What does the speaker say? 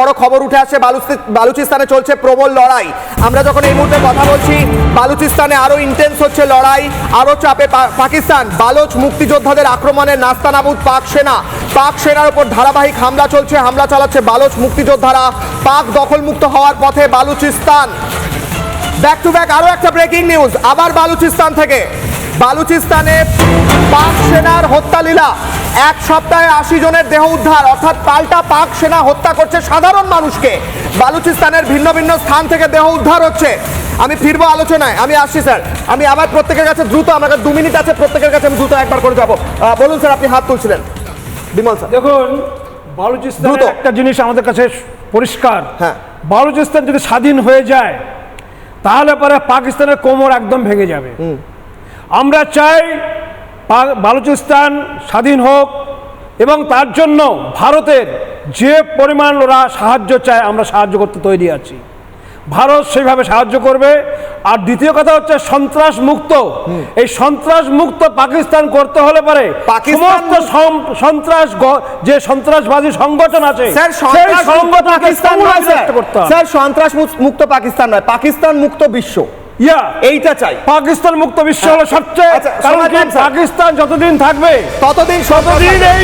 বড় খবর উঠে আসে বালুচিস্তানে চলছে প্রবল লড়াই। আমরা যখন এই মুহূর্তে কথা বলছি, বালুচিস্তানে আরও ইন্টেন্স হচ্ছে লড়াই, আরও চাপে পাকিস্তান, বালোচ মুক্তিযোদ্ধাদের আক্রমণে নাস্তানাবুদ পাক সেনা। পাক সেনার উপর ধারাবাহিক হামলা চলছে, হামলা চালাচ্ছে বালোচ মুক্তিযোদ্ধারা। পাক দখলমুক্ত হওয়ার পথে বালুচিস্তান। ব্যাক টু ব্যাক আরও একটা ব্রেকিং নিউজ আবার বালুচিস্তান থেকে। বালুচিস্তানে পাক সেনার হত্যালীলা। এক সপ্তাহে আশি জনের দেহ উদ্ধার অর্থাৎ পাল্টা পাক সেনা হত্যা করছে সাধারণ মানুষকে। বালুচিস্তানের ভিন্ন ভিন্ন স্থান থেকে দেহ উদ্ধার হচ্ছে। আমি ফিরবো আলোচনায়। আমি আসছি স্যার। আমি আবার প্রত্যেকের কাছে দ্রুত আমার কাছে দু মিনিট আছে প্রত্যেকের কাছে আমি দ্রুত একবার করে যাব। বলুন স্যার আপনি হাত তুলছিলেন। বিমল স্যার। দেখুন বালুচিস্তানের দ্রুত। একটা জিনিস আমাদের কাছে পরিষ্কার। হ্যাঁ। বালুচিস্তান যদি স্বাধীন হয়ে যায় তাহলে পরে পাকিস্তানের কোমর একদম ভেঙে যাবে। আমরা চাই বালুচিস্তান স্বাধীন হোক এবং তার জন্য ভারতের যে পরিমাণ ওরা সাহায্য চায় আমরা সাহায্য করতে তৈরি আছি। ভারত সেইভাবে সাহায্য করবে। আর দ্বিতীয় কথা হচ্ছে সন্ত্রাস মুক্ত। এই সন্ত্রাস মুক্ত পাকিস্তান করতে হলে পারে পাকিস্তান সমস্ত সন্ত্রাস যে সন্ত্রাসবাদী সংগঠন আছে স্যার সন্ত্রাস মুক্ত পাকিস্তান নয় পাকিস্তান মুক্ত বিশ্ব। ইয়া এইটা চাই পাকিস্তান মুক্ত বিশ্ব হলো সবচেয়ে আচ্ছা, কারণ। পাকিস্তান যতদিন থাকবে ততদিন ততদিন ততদিন এই